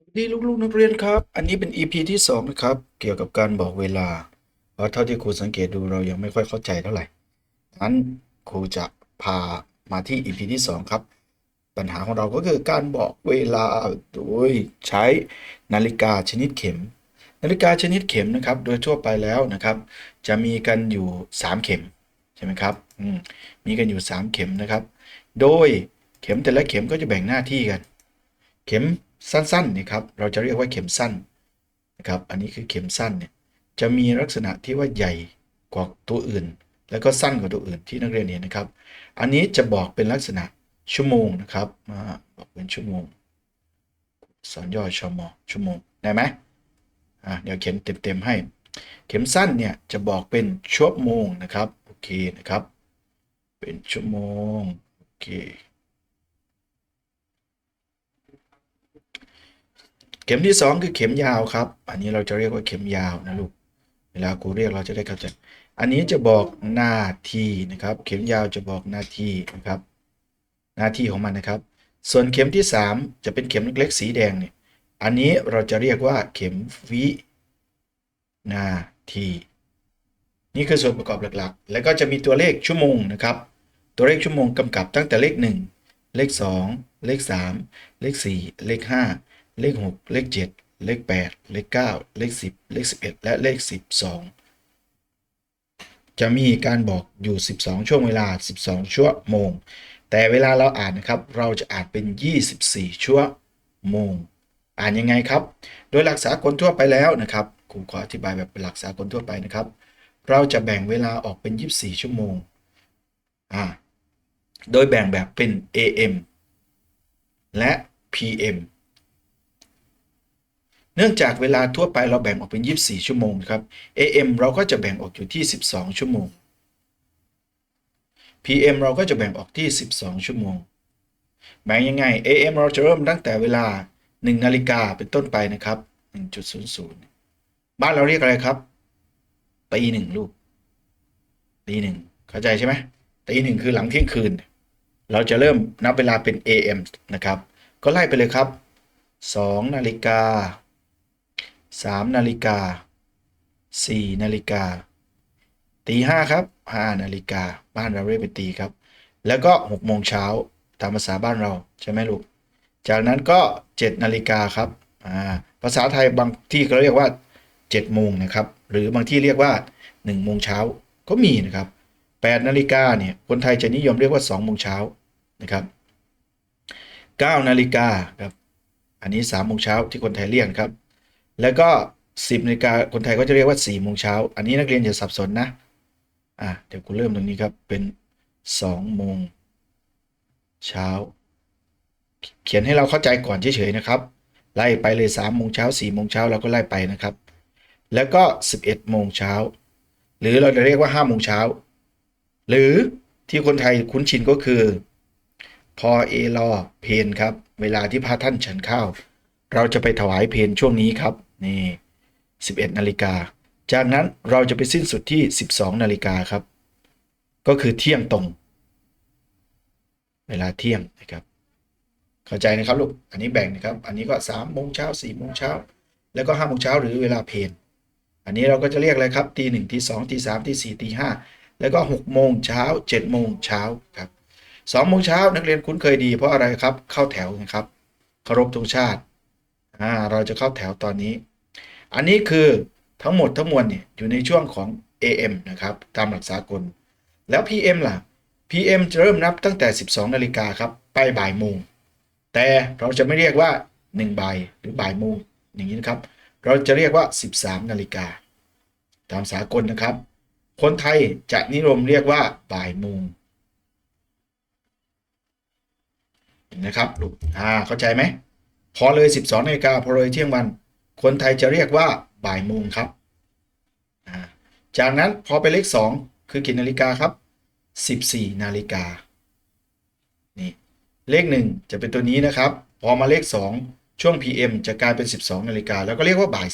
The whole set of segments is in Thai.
สวัสดีลูกๆนักเรียนครับ อันนี้เป็น EP ที่สองนะครับ เกี่ยวกับการบอกเวลา เพราะเท่าที่ครูสังเกตดูเรายังไม่ค่อยเข้าใจเท่าไหร่งั้นครูจะพามาที่ EP ที่สองครับ ปัญหาของเราก็คือการบอกเวลาโดยใช้นาฬิกาชนิดเข็ม นาฬิกาชนิดเข็มนะครับ โดยทั่วไปแล้วนะครับ จะมีกันอยู่ 3 เข็มใช่ไหมครับมมีกันอยู่ 3 เข็มนะครับ โดยเข็มแต่ละเข็มก็จะแบ่งหน้าที่กัน เข็ม สั้นๆเนี่ยครับเราจะเรียกว่าเข็มสั้นนะครับอันนี้คือเข็มสั้นเนี่ยจะมีลักษณะที่ว่าใหญ่กว่าตัวอื่น แล้วก็สั้นกว่าตัวอื่นที่นักเรียนเห็นนะครับ อันนี้จะบอกเป็นลักษณะชั่วโมงนะครับมาบอกเป็นชั่วโมงสอนย่อชมชั่วโมงได้ไหมอะเดี๋ยวเขียนเต็มๆให้ เข็มสั้นเนี่ยจะบอกเป็นชั่วโมงนะครับโอเคนะครับ เป็นชั่วโมงโอเค เข็มที่สองคือเข็มยาวครับ อันนี้เราจะเรียกว่าเข็มยาวนะลูก เวลาครูเรียกเราจะได้เข้าใจ อันนี้จะบอกหน้าที่นะครับ เข็มยาวจะบอกหน้าที่นะครับ หน้าที่ของมันนะครับ ส่วนเข็มที่สามจะเป็นเข็มเล็กๆสีแดงเนี่ย อันนี้เราจะเรียกว่าเข็มวินาทีนี่คือส่วนประกอบหลักๆ แล้วก็จะมีตัวเลขชั่วโมงนะครับ ตัวเลขชั่วโมงกำกับตั้งแต่เลข 1 เลข 2 เลข 3 เลข 4 เลข 5 เลข 6 เลข 7 เลข 8 เลข 9 เลข 10 เลข 11 และเลข 12 จะมีการบอกอยู่ 12 ช่วงเวลา 12 ชั่วโมง แต่เวลาเราอ่านนะครับ เราจะอ่านเป็น 24 ชั่วโมง อ่านยังไงครับ โดยหลักสากลทั่วไปแล้วนะครับครูขออธิบายแบบหลักสากลทั่วไปนะครับ เราจะแบ่งเวลาออกเป็น 24 ชั่วโมงอ่าโดยแบ่งแบบเป็น AM และ PM เนื่องจากเวลาทั่วไปเราแบ่งออกเป็น 24 ชั่วโมงครับ AM เราก็จะแบ่งออกอยู่ที่ 12 ชั่วโมง PM เราก็จะแบ่งออกที่ 12 ชั่วโมง แบ่งยังไง AM เราจะเริ่มตั้งแต่เวลา 1 นาฬิกาเป็นต้นไปนะครับ 1.00 บ้านเราเรียกอะไรครับตีหนึ่งลูกตีหนึ่งเข้าใจใช่ไหมตีหนึ่งคือหลังเที่ยงคืน เราจะเริ่มนับเวลาเป็น AM นะครับ ก็ไล่ไปเลยครับ2นาฬิกา 3นาฬิกา4นาฬิกาตีห้าครับ5นาฬิกาบ้านเราเรียกเป็นตีครับ แล้วก็6โมงเช้าตามภาษาบ้านเราใช่ไหมลูก จากนั้นก็ 7นาฬิกาครับอ่าภาษาไทยบางที่เขาเรียกว่า7โมงนะครับ หรือบางที่เรียกว่า1โมงเช้าก็มีนะครับ8นาฬิกาเนี่ยคนไทยจะนิยมเรียกว่า2โมงเช้านะครับ9นาฬิกาครับ อันนี้3โมงเช้าที่คนไทยเรียกครับ แล้วก็ 10นาฬิกาคนไทยก็จะเรียกว่า4โมงเช้า อันนี้นักเรียนอย่าสับสนนะ อะเดี๋ยวกูเริ่มตรงนี้ครับ เป็น2โมงเช้า เขียนให้เราเข้าใจก่อนเฉยๆนะครับ ไล่ไปเลย3โมงเช้า4โมงเช้าเราก็ไล่ไปนะครับ แล้วก็ 11โมงเช้า หรือเราจะเรียกว่า5โมงเช้า หรือที่คนไทยคุ้นชินก็คือพอเอรอเพนครับ เวลาที่พระท่านฉันข้าว เราจะไปถวายเพนช่วงนี้ครับ นี่ 11 นาฬิกา จากนั้นเราจะไปสิ้นสุดที่ 12 นาฬิกาครับ ก็คือเที่ยงตรง เวลาเที่ยงนะครับ เข้าใจนะครับลูก อันนี้แบ่งนะครับ อันนี้ก็3โมงเช้า4โมงเช้า แล้วก็5โมงเช้าหรือเวลาเพนอันนี้เราก็จะเรียกอะไรครับตีหนึ่งตีสองตีสามตีสี่ตีห้าแล้วก็6โมงเช้า7โมงเช้าครับ2โมงเช้านักเรียนคุ้นเคยดีเพราะอะไรครับ เข้าแถวนะครับเคารพธงชาติอ่าเราจะเข้าแถวตอนนี้ อันนี้คือทั้งหมดทั้งมวลเนี่ยอยู่ในช่วงของ AM นะครับ ตามหลักสากล แล้ว PM ล่ะ PM จะเริ่มนับตั้งแต่ 12 นาฬิกาครับ ไปบ่ายโมง แต่เราจะไม่เรียกว่า 1 บ่ายหรือบ่ายโมงอย่างนี้นะครับ เราจะเรียกว่า 13 นาฬิกา ตามสากลนะครับ คนไทยจะนิยมเรียกว่าบ่ายโมงนนะครับลูกอ่าเข้าใจไหมพอเลย 12นาฬิกาพอเลยเที่ยงวัน คนไทยจะเรียกว่าบ่ายโมงครับ จากนั้นพอไปเลข 2 คือกี่นาฬิกาครับ 14 นาฬิกา นี่เลข 1 จะเป็นตัวนี้นะครับ พอมาเลข 2 ช่วง PM จะกลายเป็น 12 นาฬิกา แล้วก็เรียกว่าบ่าย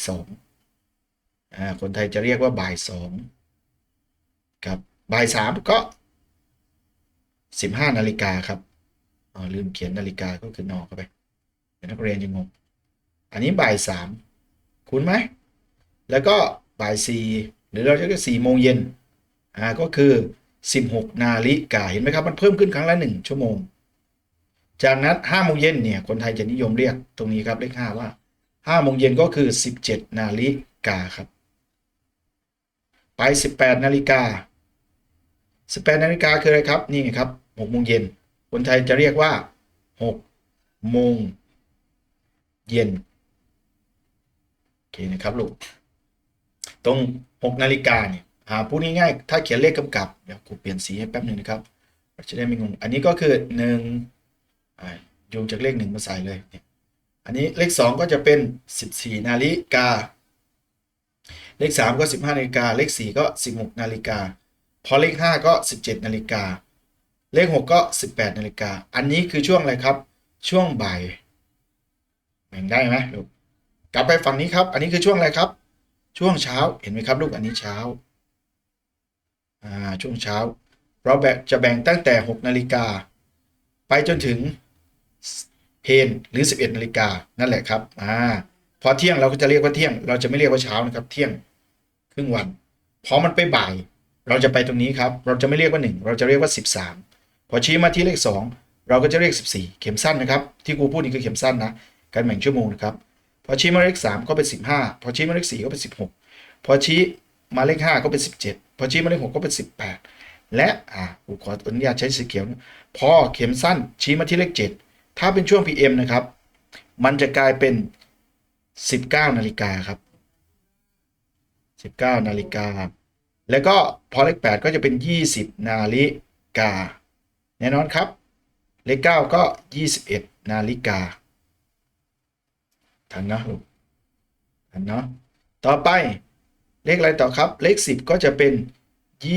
2อ่าคนไทยจะเรียกว่าบ่าย2ครับบ่าย3ก็ 15 นาฬิกาครับอ๋อลืมเขียนนาฬิกาก็คือนอเข้าไปเดี๋ยวนักเรียนจะงงอันนี้บ่ายสาม คุ้นไหม แล้วก็บ่ายสี่หรือเราจะเรียกสี่โมงเย็นอ่าก็คือ 16 นาฬิกาเห็นไหมครับ มันเพิ่มขึ้นครั้งละ 1 ชั่วโมง จากนั้น5โมงเย็นเนี่ยคนไทยจะนิยมเรียกตรงนี้ครับเลข5ว่า5โมงเย็นก็คือ 17 นาฬิกาครับ ไป 18 นาฬิกา 18 นาฬิกาคืออะไรครับ นี่ไงครับ6โมงเย็นคนไทยจะเรียกว่า 6 โมงเย็น เคนะครับลูก ตรง6นาฬิกาเนี่ยหาพูดง่ายๆ ถ้าเขียนเลขกำกับ เดี๋ยวกูเปลี่ยนสีให้แป๊บหนึ่งนะครับ จะได้ไม่งง อันนี้ก็คือ1อ่าโยงจากเลข1มาใส่เลยเนี่ยอันนี้เลข2ก็จะเป็น14นาฬิกา เลข3ก็15นาฬิกา เลข4ก็16นาฬิกา พอเลข5ก็17นาฬิกา เลข6ก็18นาฬิกา อันนี้คือช่วงอะไรครับ ช่วงบ่ายแบ่งได้ไหมลูก กลับไปฝั่งนี้ครับ อันนี้คือช่วงอะไรครับ ช่วงเช้าเห็นไหมครับ ลูกอันนี้เช้าอ่าช่วงเช้า เราแบ่งจะแบ่งตั้งแต่ 6 นาฬิกา ไปจนถึงเพนหรือ 11 นาฬิกานั่นแหละครับอ่าพอเที่ยงเราก็จะเรียกว่าเที่ยง เราจะไม่เรียกว่าเช้านะครับ เที่ยงครึ่งวันพอมันไปบ่าย เราจะไปตรงนี้ครับ เราจะไม่เรียกว่า 1 เราจะเรียกว่า 13 พอชี้มาที่เลข 2 เราก็จะเรียก 14 เข็มสั้นนะครับ ที่ครูพูดนี่คือเข็มสั้นนะการแบ่งชั่วโมงนะครับ พอชี้มาเลข3ก็เป็น15พอชี้มาเลข4ก็เป็น16พอชี้มาเลข5ก็เป็น17พอชี้มาเลข6ก็เป็น18แปดและอ่าผมขออนุญาตใช้สีเขียวพอเข็มสั้นชี้มาที่เลข7ถ้าเป็นช่วง PM นะครับ มันจะกลายเป็น 19 นาฬิกาครับ 19 นาฬิกา แล้วก็พอเลข 8 ก็จะเป็น 20 นาฬิกา แน่นอนครับ เลข 9 ก็ 21 นาฬิกา ทันนะลูกทันเนาะต่อไปเลขอะไรต่อครับ เลข 10 ก็จะเป็น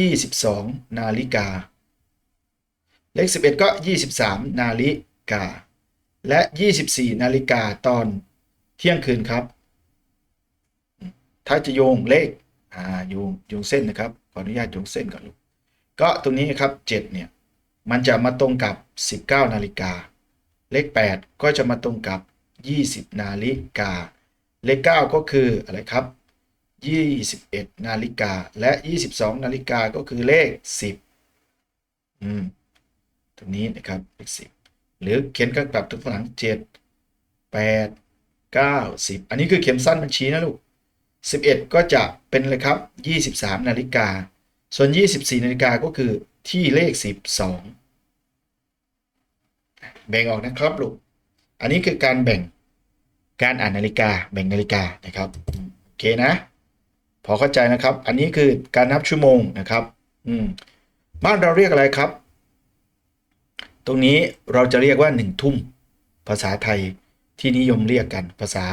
22 นาฬิกา เลข 11 ก็ 23 นาฬิกา และ 24 นาฬิกาตอนเที่ยงคืนครับ ถ้าจะโยงเลขอ่าโยงโยงเส้นนะครับ ขออนุญาตโยงเส้นก่อนลูก ก็ตรงนี้ครับ 7 เนี่ย มันจะมาตรงกับ 19 นาฬิกา เลข 8 ก็จะมาตรงกับ 20 นาฬิกา เลข 9 ก็คืออะไรครับ 21 นาฬิกา และ 22 นาฬิกาก็คือเลข 10อืมตรงนี้นะครับเลข 10 หรือเขียนกลับทุกฝัง 7 8 9 10 อันนี้คือเข็มสั้นบัญชีนะลูก 11 ก็จะเป็นเลยครับ 23 นาฬิกา ส่วน 24 นาฬิกาก็คือที่เลข 12 แบ่งออกนะครับลูก อันนี้คือการแบ่งการอ่านนาฬิกาแบ่งนาฬิกานะครับโอเคนะ พอเข้าใจนะครับ อันนี้คือการนับชั่วโมงนะครับ อืมบ้านเราเรียกอะไรครับ ตรงนี้เราจะเรียกว่าหนึ่งทุ่มภาษาไทยที่นิยมเรียกกันภาษา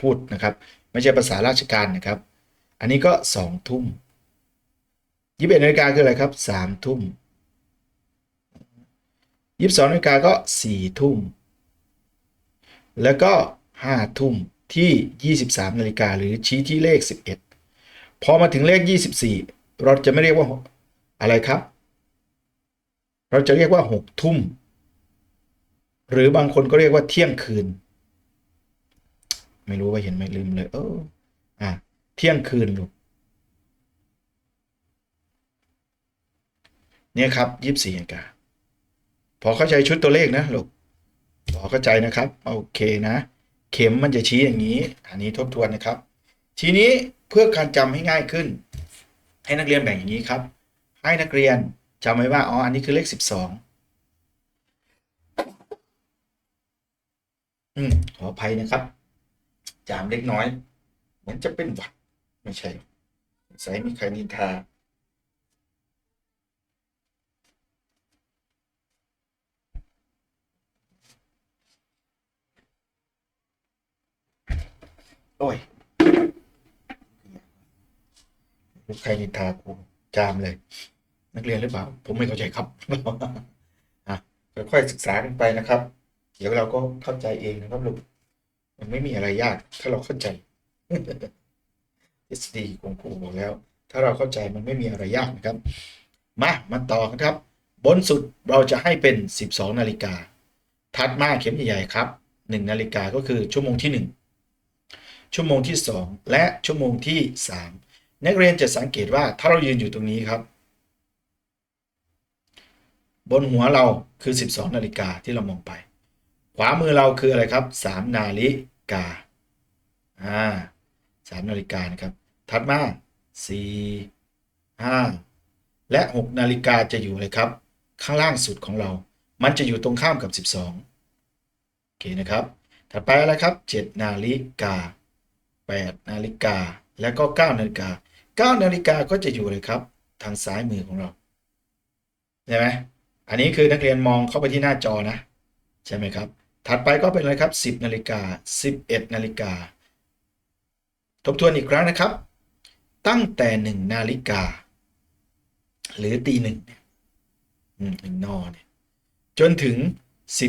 พูดนะครับ ไม่ใช่ภาษาราชการนะครับ อันนี้ก็สองทุ่มยี่สิบเอ็ดนาฬิกาคืออะไรครับสามทุ่มยี่สิบสองนาฬิกาก็สี่ทุ่ม แล้วก็ห้าทุ่มที่ยี่สิบสามนาฬิกาหรือชี้ที่เลขสิบเอ็ดพอมาถึงเลข 24 เราจะไม่เรียกว่าอะไรครับ เราจะเรียกว่า 6 ทุ่ม หรือบางคนก็เรียกว่าเที่ยงคืน ไม่รู้ว่าเห็นไหมลืมเลยเอออะเที่ยงคืนลูกเนี่ยครับ 24นาฬิกาพอเข้าใจชุดตัวเลขนะลูก พอเข้าใจนะครับโอเคนะ เข็มมันจะชี้อย่างนี้ อันนี้ทบทวนนะครับ ทีนี้เพื่อการจำให้ง่ายขึ้น ให้นักเรียนแบ่งอย่างนี้ครับ ให้นักเรียนจำไว้ว่าอ๋ออันนี้คือเลข 12 อืมขออภัยนะครับ จามเล็กน้อย เหมือนจะเป็นหวัดไม่ใช่ใส่มีใครนินทา โอ้ยลูกใครนินทากูจามเลย นักเรียนหรือเปล่า ผมไม่เข้าใจครับอะค่อยๆศึกษากันไปนะครับ เดี๋ยวเราก็เข้าใจเองนะครับลูกมันไม่มีอะไรยากถ้าเราเข้าใจทฤษฎีของครูบอกแล้ว ถ้าเราเข้าใจมันไม่มีอะไรยากนะครับ มามาต่อกันครับ บนสุดเราจะให้เป็น 12 นาฬิกา ถัดมาเข็มใหญ่ๆครับ 1 นาฬิกาก็คือชั่วโมงที่ 1 ชั่วโมงที่ 2 และชั่วโมงที่ 3 นักเรียนจะสังเกตว่าถ้าเรายืนอยู่ตรงนี้ครับ บนหัวเราคือ 12 นาฬิกาที่เรามองไป ขวามือเราคืออะไรครับ 3 นาฬิกาอ่าสามนาฬิกานะครับ ถัดมาสี่ห้าและ 6 นาฬิกาจะอยู่เลยครับ ข้างล่างสุดของเรา มันจะอยู่ตรงข้ามกับ 12โอเคนะครับ ถัดไปอะไรครับ 7 นาฬิกา 8นาฬิกาแล้วก็9นาฬิกา9นาฬิกาก็จะอยู่เลยครับ ทางซ้ายมือของเราใช่ไหมอันนี้คือนักเรียนมองเข้าไปที่หน้าจอนะ ใช่ไหมครับ ถัดไปก็เป็นอะไรครับ 10นาฬิกา11นาฬิกาทบทวนอีกครั้งนะครับ ตั้งแต่ 1 นาฬิกา หรือตีหนึ่งเนี่ยอืมหนึ่งนอเนี่ยจนถึง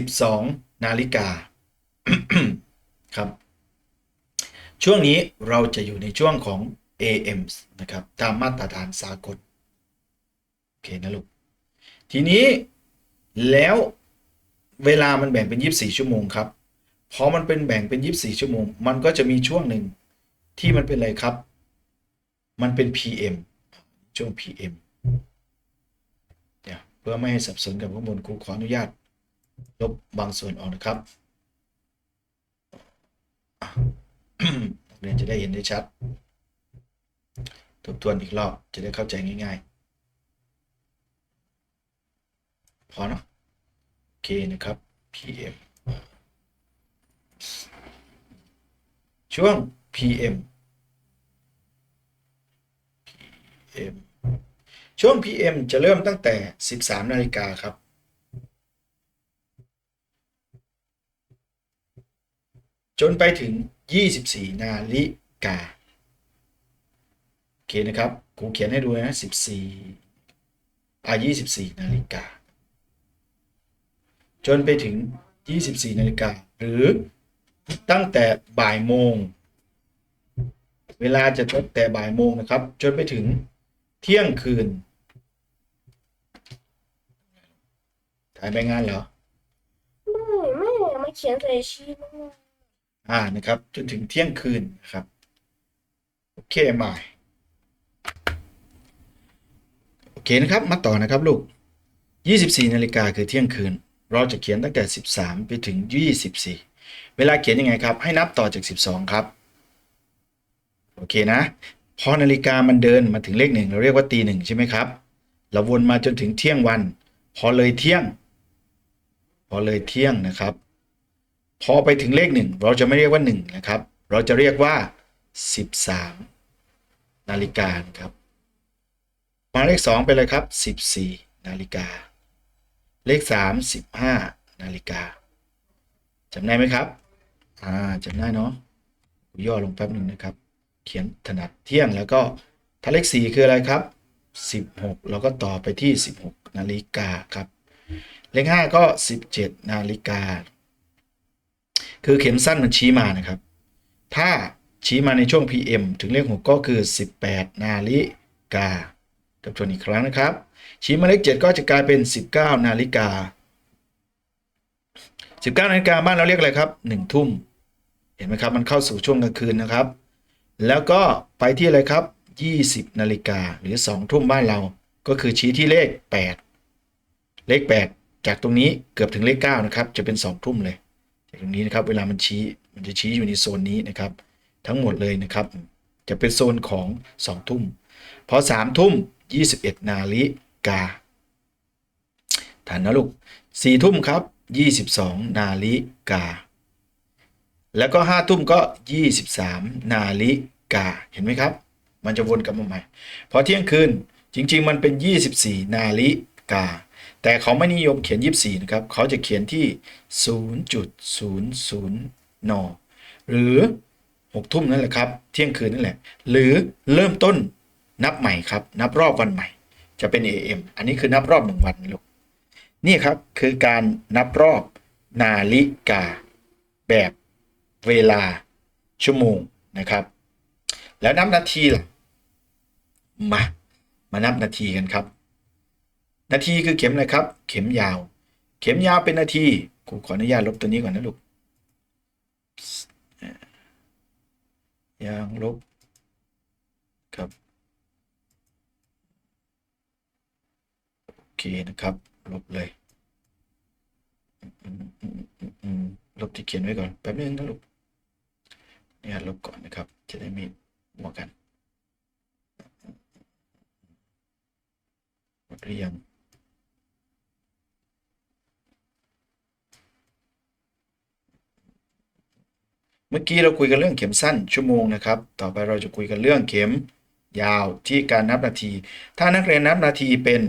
12 นาฬิกาครับ ช่วงนี้เราจะอยู่ในช่วงของ AM นะครับ ตามมาตรฐานสากล โอเคนะลูก ทีนี้แล้วเวลามันแบ่งเป็น 24 ชั่วโมงครับ พอมันเป็นแบ่งเป็น 24 ชั่วโมง มันก็จะมีช่วงหนึ่งที่มันเป็นอะไรครับ มันเป็น PM ช่วง PM เดี๋ยวเพื่อไม่ให้สับสนกับข้อมูลครูขออนุญาต ลบบางส่วนออกนะครับ เรียนจะได้เห็นได้ชัด ทบทวนอีกรอบจะได้เข้าใจง่ายๆ พอเนาะโอเคนะครับ PM ช่วง PM PM ช่วง PM จะเริ่มตั้งแต่ 13 นาฬิกาครับ จนไปถึง 24 นาฬิกาโอเคนะครับครูเขียนให้ดูนะ 14อ่า24 นาฬิกา จนไปถึง 24 นาฬิกา หรือตั้งแต่บ่ายโมง เวลาจะตั้งแต่บ่ายโมงนะครับ จนไปถึงเที่ยงคืนถ่ายใบงานเหรอ ไม่ ไม่มาเขียนใส่ชีทบ้าง อ่านะครับ จนถึงเที่ยงคืนครับ โอเคมาโอเคนะครับ มาต่อนะครับลูก 24นาฬิกาคือเที่ยงคืน เราจะเขียนตั้งแต่ 13 ไปถึง 24 เวลาเขียนยังไงครับ ให้นับต่อจาก 12 ครับ โอเคนะ พอนาฬิกามันเดินมาถึงเลขหนึ่งเราเรียกว่าตีหนึ่งใช่ไหมครับ เราวนมาจนถึงเที่ยงวัน พอเลยเที่ยง พอเลยเที่ยงนะครับ พอไปถึงเลขหนึ่งเราจะไม่เรียกว่าหนึ่งนะครับ เราจะเรียกว่า 13 นาฬิกาครับ มาเลขสองไปเลยครับ 14 นาฬิกา เลข 3 15 นาฬิกาจำได้ไหมครับ อ่าจำได้เนาะย่อลงแป๊บหนึ่งนะครับ เขียนถนัดเที่ยงแล้วก็ถ้าเลข 4 คืออะไรครับ 16เราก็ต่อไปที่ 16 นาฬิกาครับ เลข 5 ก็ 17 นาฬิกา คือเข็มสั้นมันชี้มานะครับ ถ้าชี้มาในช่วง PM ถึงเลข6ก็คือ 18 นาฬิกาทบทวนอีกครั้งนะครับ ชี้มาเลข 7 ก็จะกลายเป็น 19 นาฬิกา 19 นาฬิกาบ้านเราเรียกอะไรครับ 1 ทุ่ม เห็นไหมครับ มันเข้าสู่ช่วงกลางคืนนะครับ แล้วก็ไปที่อะไรครับ 20 นาฬิกาหรือ 2 ทุ่มบ้านเรา ก็คือชี้ที่เลข 8 เลข 8 จากตรงนี้เกือบถึงเลข 9 นะครับ จะเป็น 2 ทุ่มเลย ตรงนี้นะครับเวลามันชี้มันจะชี้อยู่ในโซนนี้นะครับ ทั้งหมดเลยนะครับ จะเป็นโซนของ 2 ทุ่ม พอ 3 ทุ่ม 21 นาฬิกาทันนะลูก4ทุ่มครับ 22 นาฬิกา แล้วก็5ทุ่มก็ 23 นาฬิกา เห็นไหมครับ มันจะวนกลับมาใหม่ พอเที่ยงคืนจริง ๆ มันเป็น 24 นาฬิกา แต่เขาไม่นิยมเขียน 24 นะครับ เขาจะเขียนที่ 0.00 น หรือ 6 ทุ่มนั่นแหละครับ เที่ยงคืนนั่นแหละ หรือเริ่มต้นนับใหม่ครับ นับรอบวันใหม่ จะเป็น AM อันนี้คือนับรอบหนึ่งวันนะลูก นี่ครับคือการนับรอบนาฬิกา แบบเวลาชั่วโมงนะครับ แล้วนับนาทีล่ะ มา มานับนาทีกันครับ นาทีคือเข็มอะไรครับ เข็มยาว เข็มยาวเป็นนาทีครูขออนุญาตลบตัวนี้ก่อนนะลูกยางลบครับโอเคนะครับ ลบเลยลบที่เขียนไว้ก่อนแป๊บนึงนะลูกเนี่ยลบก่อนนะครับ จะได้ม่หัวกันหมดหรือยัง มื่อกี้เราคุยกันเรื่องเข็มสั้นชั่วโมงนะครับ ต่อไปเราจะคุยกันเรื่องเข็มยาวที่การนับนาที ถ้านักเรียนนับนาทีเป็น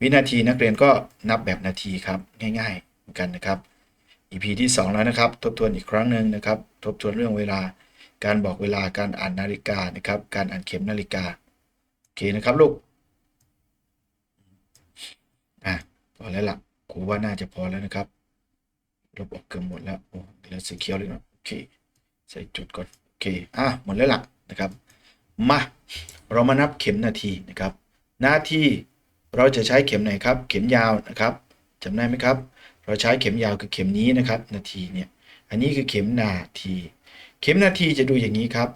วินาทีนักเรียนก็นับแบบนาทีครับง่ายๆเหมือนกันนะครับ EP ที่ 2 แล้วนะครับ ทบทวนอีกครั้งหนึ่งนะครับ ทบทวนเรื่องเวลา การบอกเวลาการอ่านนาฬิกานะครับ การอ่านเข็มนาฬิกาโอเคนะครับลูกอะพอแล้วล่ะครูว่าน่าจะพอแล้วนะครับลบออกเกือบหมดแล้วโอ้เหลือสีเขียวเลยนะโอเค ใส่จุดก่อนโอเคอะหมดแล้วล่ะนะครับ มาเรามานับเข็มนาทีนะครับ นาทีเราจะใช้เข็มไหนครับ เข็มยาวนะครับจำได้ไหมครับ เราใช้เข็มยาวคือเข็มนี้นะครับ นาทีเนี่ยอันนี้คือเข็มนาที เข็มนาทีจะดูอย่างนี้ครับ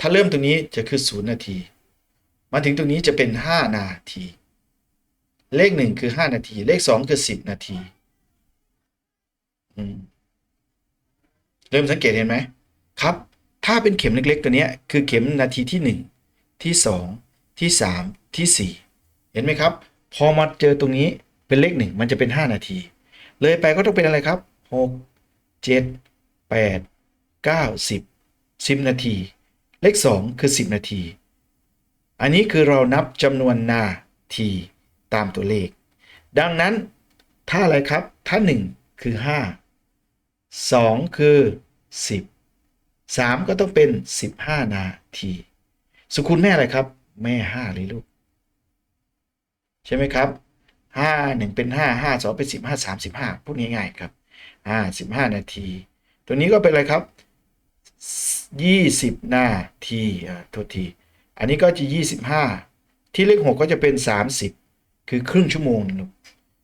ถ้าเริ่มตรงนี้จะคือศูนย์นาที มาถึงตรงนี้จะเป็น 5 นาที เลข 1 คือ 5 นาที เลข 2 คือ 10 นาที เริ่มสังเกตเห็นไหม ครับ ถ้าเป็นเข็มเล็กๆ ตัวนี้คือเข็มนาทีที่ 1 ที่ 2 ที่ 3 ที่ 4 เห็นไหมครับ พอมาเจอตรงนี้เป็นเลข 1 มันจะเป็น 5 นาที เลยไปก็ต้องเป็นอะไรครับ 6 7 8 9 10 10 นาที เลข 2 คือ 10 นาที อันนี้คือเรานับจำนวนนาทีตามตัวเลข ดังนั้นถ้าอะไรครับ ถ้า 1 คือ 5 2 คือ 10 3 ก็ต้องเป็น 15 นาที สุคุณแม่อะไรครับ แม่ 5 เลยลูก ใช่ไหมครับ 5 1 เป็น 5 5 2 เป็น 15 35พูดง่ายๆครับอ่า15 นาที ตัวนี้ก็เป็นอะไรครับ 20 นาทีอ่าโทษที อันนี้ก็จะ 25 ที่เลข 6 ก็จะเป็น 30 คือครึ่งชั่วโมงนึง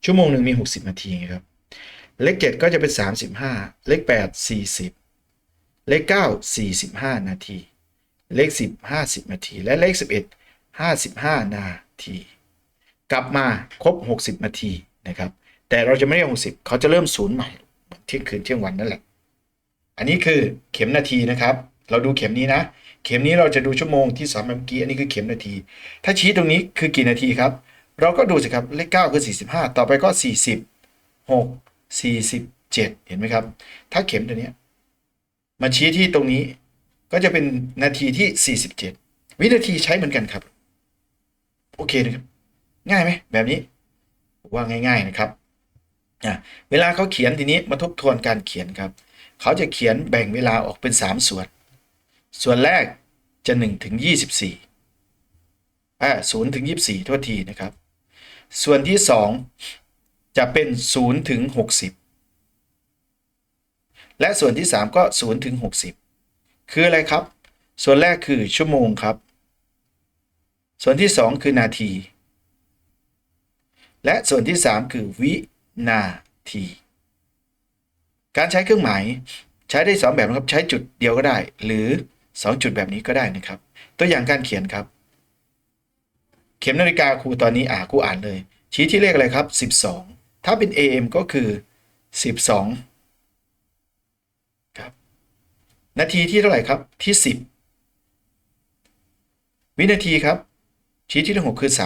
ชั่วโมงหนึ่งมี 60 นาทีไงครับ เลข 7 ก็จะเป็น 35 เลข 8 40 เลข 9 45 นาที เลข 10 50 นาที และเลข 11 55 นาที กลับมาครบ 60 นาทีนะครับ แต่เราจะไม่เรียก60 เขาจะเริ่มศูนย์ใหม่เที่ยงคืนเที่ยงวันนั่นแหละ อันนี้คือเข็มนาทีนะครับ เราดูเข็มนี้นะ เข็มนี้เราจะดูชั่วโมงที่สามเมื่อกี้ อันนี้คือเข็มนาที ถ้าชี้ตรงนี้คือกี่นาทีครับ เราก็ดูสิครับ เลข 9 คือ 45 ต่อไปก็ 40 6 47 เห็นไหมครับ ถ้าเข็มตัวนี้ มาชี้ที่ตรงนี้ ก็จะเป็นนาทีที่ 47 วินาทีใช้เหมือนกันครับ โอเคนะครับ ง่ายไหมแบบนี้ว่าง่าย ๆนะครับอะเวลาเขาเขียนทีนี้มาทบทวนการเขียนครับ เขาจะเขียนแบ่งเวลาออกเป็น 3 ส่วน ส่วนแรกจะ1ถึง24อ่า0ถึง24โทษทีนะครับ ส่วนที่ 2 จะเป็น0ถึง60 และส่วนที่ 3 ก็0ถึง60 คืออะไรครับ ส่วนแรกคือชั่วโมงครับ ส่วนที่ 2 คือนาที และส่วนที่ 3 คือวินาที การใช้เครื่องหมายใช้ได้ 2 แบบนะครับ ใช้จุดเดียวก็ได้ หรือ 2 จุดแบบนี้ก็ได้นะครับ ตัวอย่างการเขียนครับ เข็มนาฬิกาครูตอนนี้อ่าครูอ่านเลย ชี้ที่เลขอะไรครับ 12 ถ้าเป็น AM ก็คือ 12 ครับ นาทีที่เท่าไหร่ครับที่ 10 วินาทีครับ ชี้ที่เลข6คือ 30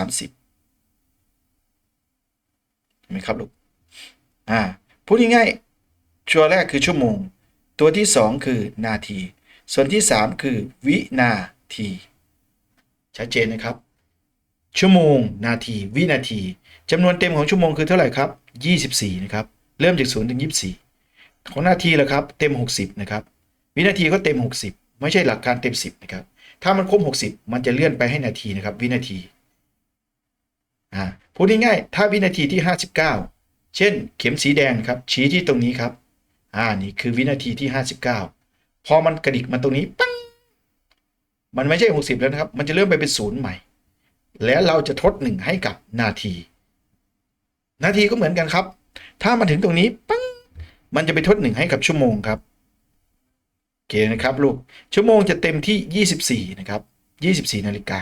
เห็นไหมครับลูกอ่าพูดง่ายๆชัวร์แรกคือชั่วโมง ตัวที่ 2 คือนาที ส่วนที่ 3 คือวินาทีชัดเจนนะครับ ชั่วโมง นาที วินาทีจำนวนเต็มของชั่วโมงคือเท่าไหร่ครับ 24 นะครับ เริ่มจาก0ถึง 24 ของนาทีละครับ เต็ม 60 นะครับ วินาทีก็เต็ม 60 ไม่ใช่หลักการเต็ม 10 นะครับ ถ้ามันครบ 60 มันจะเลื่อนไปให้นาทีนะครับ วินาทีอ่าพูดง่ายๆถ้าวินาทีที่ 59 เช่น เข็มสีแดงครับ ชี้ที่ตรงนี้ครับอ่านี่คือวินาทีที่ 59 พอมันกระดิกมาตรงนี้ปั้งมันไม่ใช่ 60 แล้วนะครับ มันจะเริ่มไปเป็นศูนย์ใหม่ แล้วเราจะทดหนึ่งให้กับนาที นาทีก็เหมือนกันครับ ถ้ามาถึงตรงนี้ปั้งมันจะไปทดหนึ่งให้กับชั่วโมงครับ เคนะครับลูก ชั่วโมงจะเต็มที่ 24 นะครับ 24 นาฬิกา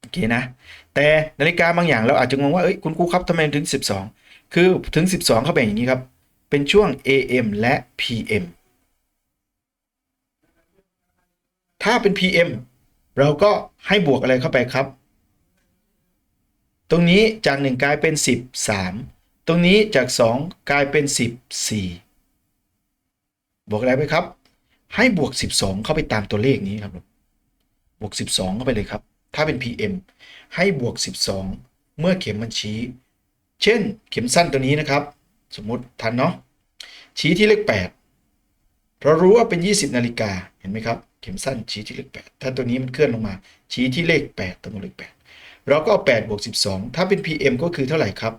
โอเคนะ แต่นาฬิกาบางอย่างเราอาจจะงงว่าเอ้ยคุณครูครับทำไมถึง 12 คือถึง 12 เขาแบ่งอย่างนี้ครับ เป็นช่วง AM และ PM ถ้าเป็น PM เราก็ให้บวกอะไรเข้าไปครับ ตรงนี้จาก 1 กลายเป็น 13 ตรงนี้จาก 2 กลายเป็น 14 บวกอะไรไปครับ ให้บวก 12 เข้าไปตามตัวเลขนี้ครับบวก 12 เข้าไปเลยครับ ถ้าเป็น PM ให้บวก 12 เมื่อเข็มมันชี้ เช่น เข็มสั้นตัวนี้นะครับ สมมติทันเนาะชี้ที่เลข 8เพราะรู้ว่าเป็น 20 นาฬิกาเห็นไหมครับ เข็มสั้นชี้ที่เลข 8 ถ้าตัวนี้มันเคลื่อนลงมา ชี้ที่เลข 8ตัวเลข 8 เราก็เอา8บวก12 ถ้าเป็น PM ก็คือเท่าไหร่ครับ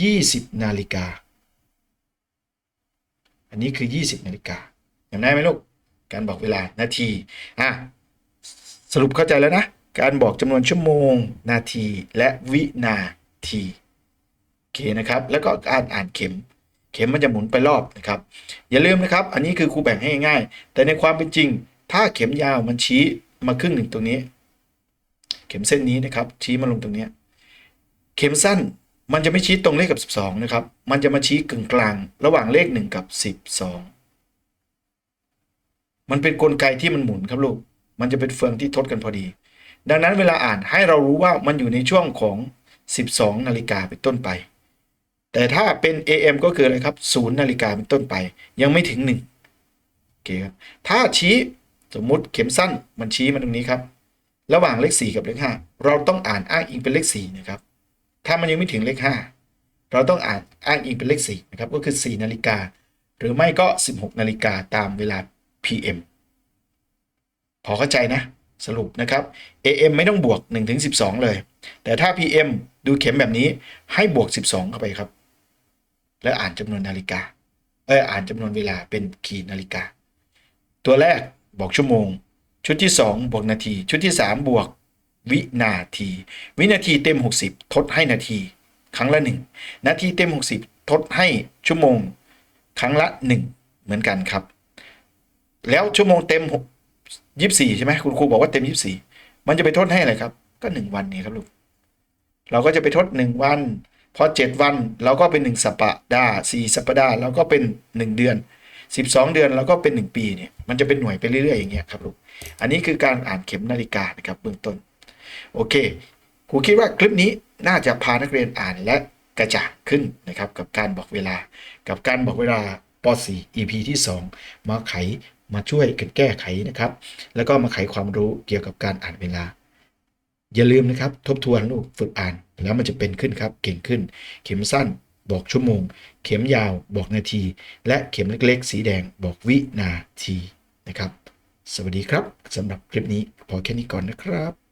20 นาฬิกา อันนี้คือ 20 นาฬิกาจำได้ไหมลูก การบอกเวลานาที อะ สรุปเข้าใจแล้วนะ การบอกจำนวนชั่วโมง นาที และวินาที โอเคนะครับ แล้วก็การอ่านเข็ม เข็มมันจะหมุนไปรอบนะครับ อย่าลืมนะครับ อันนี้คือครูแบ่งให้ง่าย แต่ในความเป็นจริง ถ้าเข็มยาวมันชี้มาครึ่งหนึ่งตรงนี้ เข็มเส้นนี้นะครับ ชี้มาลงตรงนี้ เข็มสั้น มันจะไม่ชี้ตรงเลขกับ 12 นะครับ มันจะมาชี้กึ่งกลาง ระหว่างเลข 1 กับ 12 มันเป็นนกลไกที่มันหมุนครับลูก มันจะเป็นเฟืองที่ทดกันพอดี ดังนั้นเวลาอ่านให้เรารู้ว่ามันอยู่ในช่วงของ 12 นาฬิกาเป็นต้นไป แต่ถ้าเป็น AM ก็คืออะไรครับ0นาฬิกาเป็นต้นไป ยังไม่ถึง1โอเคครับ ถ้าชี้สมมุติเข็มสั้นมันชี้มาตรงนี้ครับ ระหว่างเลข 4 กับเลข 5 เราต้องอ่านอ้างอิงเป็นเลข4นะครับ ถ้ามันยังไม่ถึงเลข 5 เราต้องอ่านอ้างอิงเป็นเลข4นะครับก็คือ 4 นาฬิกา หรือไม่ก็ 16 นาฬิกาตามเวลา PM พอเข้าใจนะ สรุปนะครับ AM ไม่ต้องบวก1ถึง12 เลย แต่ถ้า PM ดูเข็มแบบนี้ให้บวก 12 เข้าไปครับ แล้วอ่านจำนวนนาฬิกาเอออ่านจำนวนเวลาเป็นขีดนาฬิกา ตัวแรกบอกชั่วโมง ชุดที่ 2 บวกนาที ชุดที่ 3 บวก วินาที วินาทีเต็ม 60 ทดให้นาที ครั้งละ 1 นาทีเต็ม 60 ทดให้ชั่วโมง ครั้งละ 1 เหมือนกันครับ แล้วชั่วโมงเต็มยี่สิบสี่ใช่ไหมคุณครูบอกว่าเต็มยี่สิบสี่มันจะไปทดให้อะไรครับ ก็หนึ่งวันนี่ครับลูกเราก็จะไปทดหนึ่งวัน พอเจ็ดวันเราก็เป็นหนึ่งสัปดาห์สี่สัปดาห์เราก็เป็นหนึ่งเดือนสิบสองเดือนเราก็เป็นหนึ่งปีเนี่ยมันจะเป็นหน่วยไปเรื่อยๆอย่างเงี้ยครับลูกอันนี้คือการอ่านเข็มนาฬิกานะครับเบื้องต้น โอเคครูคิดว่าคลิปนี้น่าจะพานักเรียนอ่านและกระจ่างขึ้นนะครับ กับการบอกเวลา กับการบอกเวลาป .4 EP ที่ 2 มาไขมาช่วยกันแก้ไขนะครับ แล้วก็มาไขความรู้เกี่ยวกับการอ่านเวลา อย่าลืมนะครับ ทบทวนลูกฝึกอ่าน แล้วมันจะเป็นขึ้นครับ เก่งขึ้น เข็มสั้นบอกชั่วโมง เข็มยาวบอกนาที และเข็มเล็กๆ สีแดงบอกวินาทีนะครับ สวัสดีครับสำหรับคลิปนี้พอแค่นี้ก่อนนะครับ